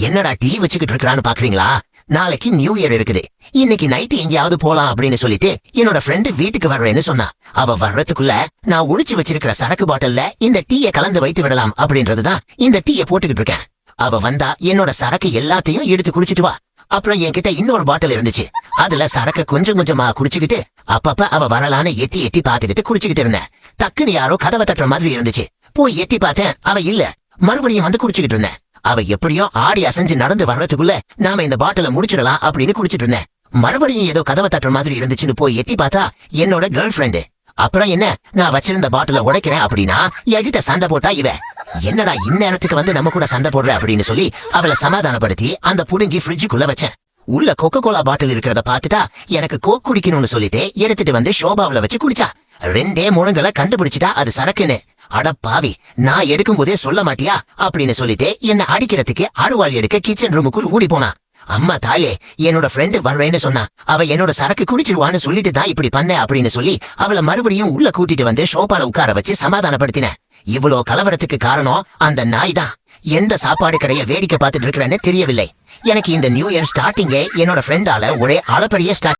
என்னடா டீ வச்சுக்கிட்டு இருக்கிறான்னு பாக்குறீங்களா? நாளைக்கு நியூ இயர் இருக்குது. இன்னைக்கு நைட்டு எங்கேயாவது போலாம் அப்படின்னு சொல்லிட்டு என்னோட ஃப்ரெண்டு வீட்டுக்கு வர்றேன்னு சொன்னா. அவ வர்றதுக்குள்ள நான் ஒழிச்சு வச்சிருக்கிற சரக்கு பாட்டில்ல இந்த டீயை கலந்து வைத்து விடலாம் அப்படின்றதுதான் இந்த டீயை போட்டுக்கிட்டு இருக்கேன். அவ வந்தா என்னோட சரக்கு எல்லாத்தையும் எடுத்து குடிச்சிட்டு வா. அப்புறம் என்கிட்ட இன்னொரு பாட்டில் இருந்துச்சு. அதுல சரக்கு கொஞ்சம் கொஞ்சமா குடிச்சுக்கிட்டு அப்பப்ப அவ வரலான்னு எட்டி எட்டி பாத்துக்கிட்டு குடிச்சுக்கிட்டு இருந்தேன். டக்குன்னு யாரோ கதவை தட்டுற மாதிரி இருந்துச்சு. போய் எட்டி பார்த்தேன் அவ இல்ல. மறுபடியும் வந்து குடிச்சுக்கிட்டு இருந்தேன். அவ எப்படியோ ஆடி அசைஞ்சு நடந்து வர்றதுக்குள்ள நாம இந்த பாட்டில முடிச்சிடலாம் அப்படின்னு குடிச்சிட்டு இருந்தேன். மறுபடியும் ஏதோ கதவை தட்டுற மாதிரி இருந்துச்சுன்னு போய் எட்டி பார்த்தா என்னோட கேர்ள் ஃப்ரெண்டு அப்புறம் என்ன? நான் வச்சிருந்த பாட்டில உடைக்கிறேன் அப்படின்னா என்கிட்ட சண்டை போட்டா இவ. என்னடா இந்நேரத்துக்கு வந்து நம்ம கூட சண்டை போடுற அப்படின்னு சொல்லி அவளை சமாதானப்படுத்தி அந்த புடுங்கி ஃப்ரிட்ஜுக்குள்ள வச்சேன். உள்ள கொக்கோ கோலா பாட்டில் இருக்கிறத பார்த்துட்டா எனக்கு கோக் குடிக்கணும்னு சொல்லிட்டு எடுத்துட்டு வந்து ஷோபாவுல வச்சு குடிச்சா. ரெண்டே முழங்களை கண்டுபிடிச்சிட்டா அது சரக்குன்னு. அட பாவி நான் எடுக்கும் போதே சொல்ல மாட்டியா? அப்படின்னு சொல்லிட்டு என்ன அடிக்கிறதுக்கு அருவாள் எடுக்க கிச்சன் ரூமுக்குள் ஓடி போனா. அம்மா தாயே என்னோட ஃப்ரெண்டு வர்றேன்னு சொன்னா அவ என்னோட சரக்கு குடிச்சிருவான்னு சொல்லிட்டு தான் இப்படி பண்ண அப்படின்னு சொல்லி அவளை மறுபடியும் உள்ள கூட்டிட்டு வந்து ஷோபால உட்கார வச்சு சமாதானப்படுத்தின. இவ்வளோ கலவரத்துக்கு காரணம் அந்த நாய் தான். எந்த சாப்பாடு கடைய வேடிக்கை பார்த்துட்டு இருக்கிறேன்னு தெரியவில்லை. எனக்கு இந்த நியூ இயர் ஸ்டார்டிங்கே என்னோட ஃப்ரெண்டால ஒரே அளப்பரிய ஸ்டார்ட்